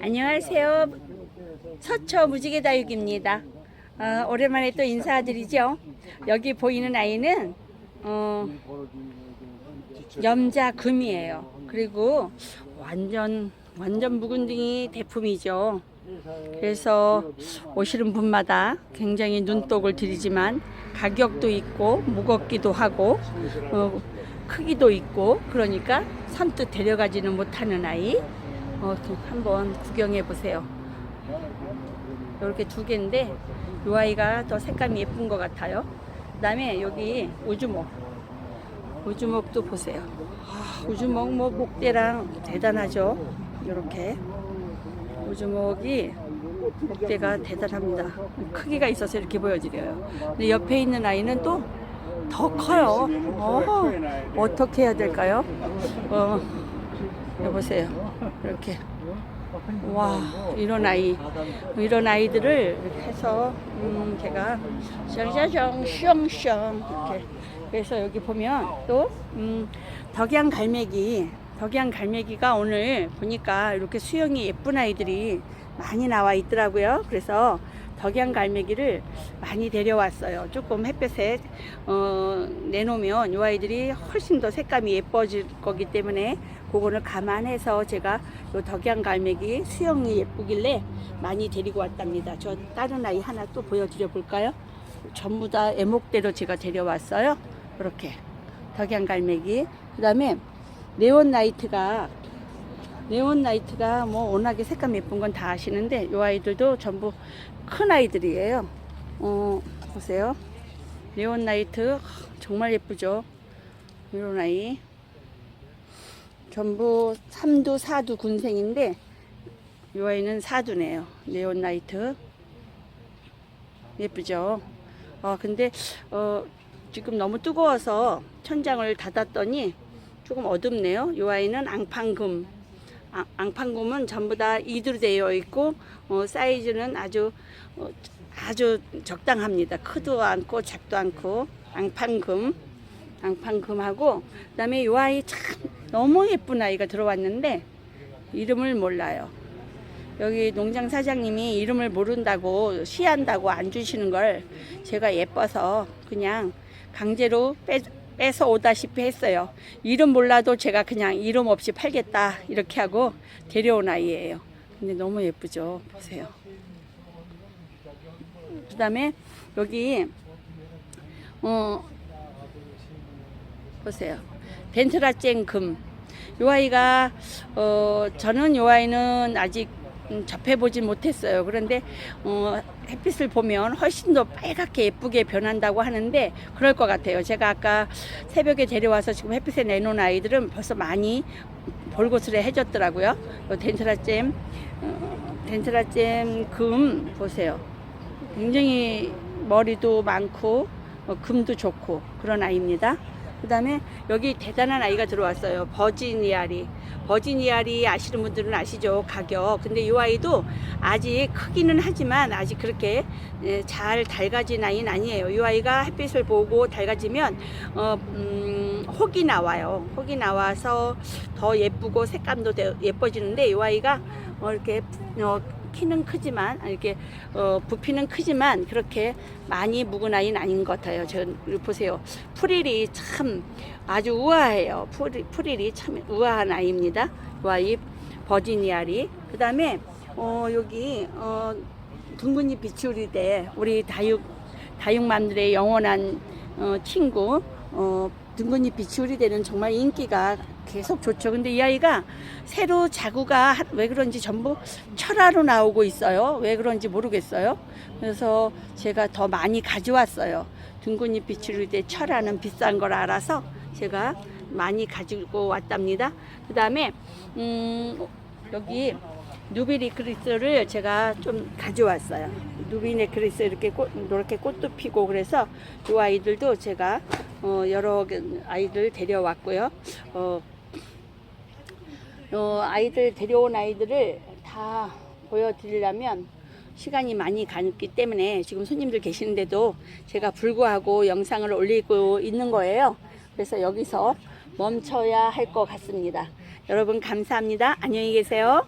안녕하세요. 서초 무지개 다육입니다. 어, 오랜만에 또 인사드리죠. 여기 보이는 아이는 어, 염자 금이에요. 그리고 완전 완전 묵은등이 대품이죠. 그래서 오시는 분마다 굉장히 눈독을 들이지만 가격도 있고 무겁기도 하고 어, 크기도 있고 그러니까 선뜻 데려가지는 못하는 아이 어, 좀 한번 구경해 보세요. 이렇게 두 개인데 이 아이가 더 색감이 예쁜 것 같아요. 그 다음에 여기 우주목 우주목도 보세요. 아, 우주목 뭐 목대랑 대단하죠. 이렇게 우주목이 목대가 대단합니다. 크기가 있어서 이렇게 보여드려요. 근데 옆에 있는 아이는 또 더 커요. 어, 어떻게 해야 될까요? 어, 여보세요. 이렇게. 와, 이런 아이. 이런 아이들을 해서, 음, 제가, 샹샹샹, 샹샹. 이렇게. 그래서 여기 보면 또, 음, 덕양 갈매기. 덕양 갈매기가 오늘 보니까 이렇게 수영이 예쁜 아이들이 많이 나와 있더라고요. 그래서 덕양 갈매기를 많이 데려왔어요. 조금 햇볕에 어, 내놓으면 이 아이들이 훨씬 더 색감이 예뻐질 거기 때문에 그거를 감안해서 제가 이 덕양 갈매기 수영이 예쁘길래 많이 데리고 왔답니다. 저 다른 아이 하나 또 보여드려 볼까요? 전부 다 애목대로 제가 데려왔어요. 이렇게 덕양 갈매기. 그 다음에 네온 나이트가 네온 나이트가 뭐 워낙에 색감 예쁜 건 다 아시는데 이 아이들도 전부 큰 아이들이에요. 어, 보세요. 네온 나이트 정말 예쁘죠. 이런 아이. 전부 3두, 4두 군생인데 이 아이는 4두네요. 네온 나이트. 예쁘죠. 어, 근데 어, 지금 너무 뜨거워서 천장을 닫았더니 조금 어둡네요. 이 아이는 앙팡금. 아, 앙팡금은 전부 다 이두로 되어 있고 어, 사이즈는 아주 어, 아주 적당합니다. 크도 않고 작도 않고 앙팡금, 앙팡금하고 그다음에 이 아이 참 너무 예쁜 아이가 들어왔는데 이름을 몰라요. 여기 농장 사장님이 이름을 모른다고 시한다고 안 주시는 걸 제가 예뻐서 그냥 강제로 빼, 뺏어 오다시피 했어요. 이름 몰라도 제가 그냥 이름 없이 팔겠다 이렇게 하고 데려온 아이예요. 근데 너무 예쁘죠. 보세요. 그다음에 여기 어 보세요. 덴트라쟁 금. 요 아이가 어 저는 요 아이는 아직 음, 접해보진 못했어요. 그런데 어, 햇빛을 보면 훨씬 더 빨갛게 예쁘게 변한다고 하는데 그럴 것 같아요. 제가 아까 새벽에 데려와서 지금 햇빛에 내놓은 아이들은 벌써 많이 볼고스레 해졌더라고요. 요 덴트라잼, 어, 덴트라잼 금 보세요. 굉장히 머리도 많고 어, 금도 좋고 그런 아이입니다. 그 다음에 여기 대단한 아이가 들어왔어요. 버지니아리. 버지니아리 아시는 분들은 아시죠? 가격. 근데 이 아이도 아직 크기는 하지만 아직 그렇게 예, 잘 달가진 아이는 아니에요. 이 아이가 햇빛을 보고 달가지면 어, 음, 혹이 나와요. 혹이 나와서 더 예쁘고 색감도 되- 예뻐지는데 이 아이가 어, 이렇게 어, 키는 크지만 아니, 이렇게 어, 부피는 크지만 그렇게 많이 묵은 아이는 아닌 것 같아요. 저 보세요. 프릴이 참 아주 우아해요. 프릴, 프릴이 참 우아한 아이입니다. 이 아이 버지니아리. 그다음에 어, 여기 어, 둥근잎 비추리 대 우리 다육 다육맘들의 영원한 어, 친구 어, 둥근잎 비추리 대는 정말 인기가 계속 좋죠. 근데 이 아이가 새로 자구가 하- 왜 그런지 전부 철화로 나오고 있어요. 왜 그런지 모르겠어요. 그래서 제가 더 많이 가져왔어요. 둥근잎 비추리대 철화는 비싼 걸 알아서 제가 많이 가지고 왔답니다. 그 다음에 음, 여기 누비리 크리스를 제가 좀 가져왔어요. 누비리 크리스 이렇게 꽃, 이렇게 꽃도 피고 그래서 이 아이들도 제가 어, 여러 개 아이들 데려왔고요. 어, 어, 아이들 데려온 아이들을 다 보여드리려면 시간이 많이 가기 때문에 지금 손님들 계시는데도 제가 불구하고 영상을 올리고 있는 거예요. 그래서 여기서 멈춰야 할 것 같습니다. 여러분 감사합니다. 안녕히 계세요.